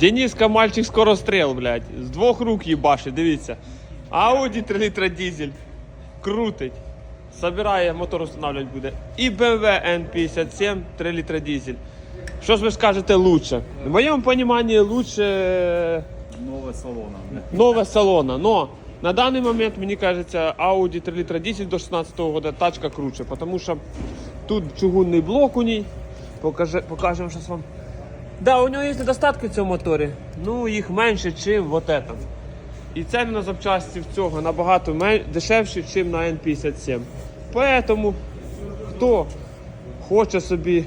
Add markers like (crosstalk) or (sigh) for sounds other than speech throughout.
Дениска мальчик скорострел, блядь. З двох рук їбашить, дивіться. Audi 3 літра дизель. Крутить. Собирає, мотор встановлювати буде. І BMW N57 3 літра дизель. Що ж ви скажете лучше? В моєму розумінні лучше Нове салона. нове салона. Но на даний момент, мені кажеться, Audi 3 літра дизель до 16 года тачка круче, тому що тут чугунний блок у ній. Покаже, покажемо зараз вам. Да, у нього є недостатки в цьому моторі. Ну, їх менше, ніж вот это. І ціни на запчасті в цього набагато мен... дешевші, ніж на N57. Поэтому, хто хоче собі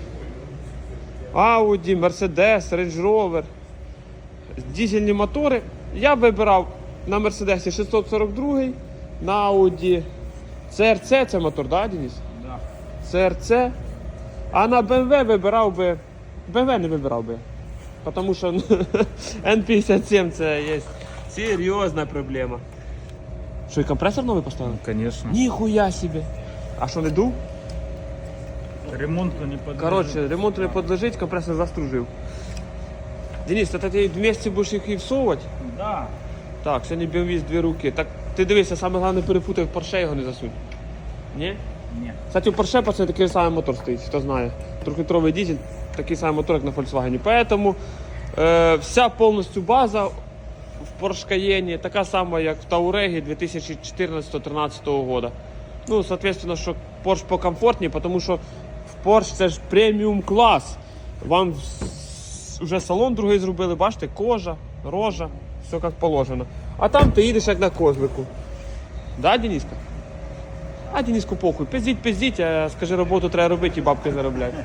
Audi, Mercedes, Range Rover, дизельні мотори, я вибирав на Mercedes 642, на Audi CRC, це мотор, да, Денис? Да. CRC. А на BMW вибирав би. BMW не вибирав би. Тому що (laughs) N57 це є серйозна проблема. Що, і компресор новий поставили? Конечно. Ніхуя собі. А що не дув? Ремонту не подлежит. Коротше, ремонту не подлежить, компресор застружив. Денис, та ти вместе будеш їх і всовувати? Да. Так, сьогодні BMW з дві руки. Так ти дивися, саме головне перепутай в Porsche його не засунь. Ні? Ні. Кстати, у Porsche пацаны, такий самий мотор стоїть, хто знає. Трьохлітровий дизель, такий самий мотор, як на Volkswagen. Поэтому е, вся повністю база в Cayenne така сама, як в Touareg 2014-2013 года. Ну, соответственно, що Porsche покомфортніше, тому що в Porsche це ж преміум клас. Вам вже салон другий зробили, бачите, кожа, рожа, все як положено. А там ти їдеш як на козлику. Да, Дениска? А Дениску похуй. Пиздіть, пиздіть, а скажи, роботу треба робити і бабки заробляти.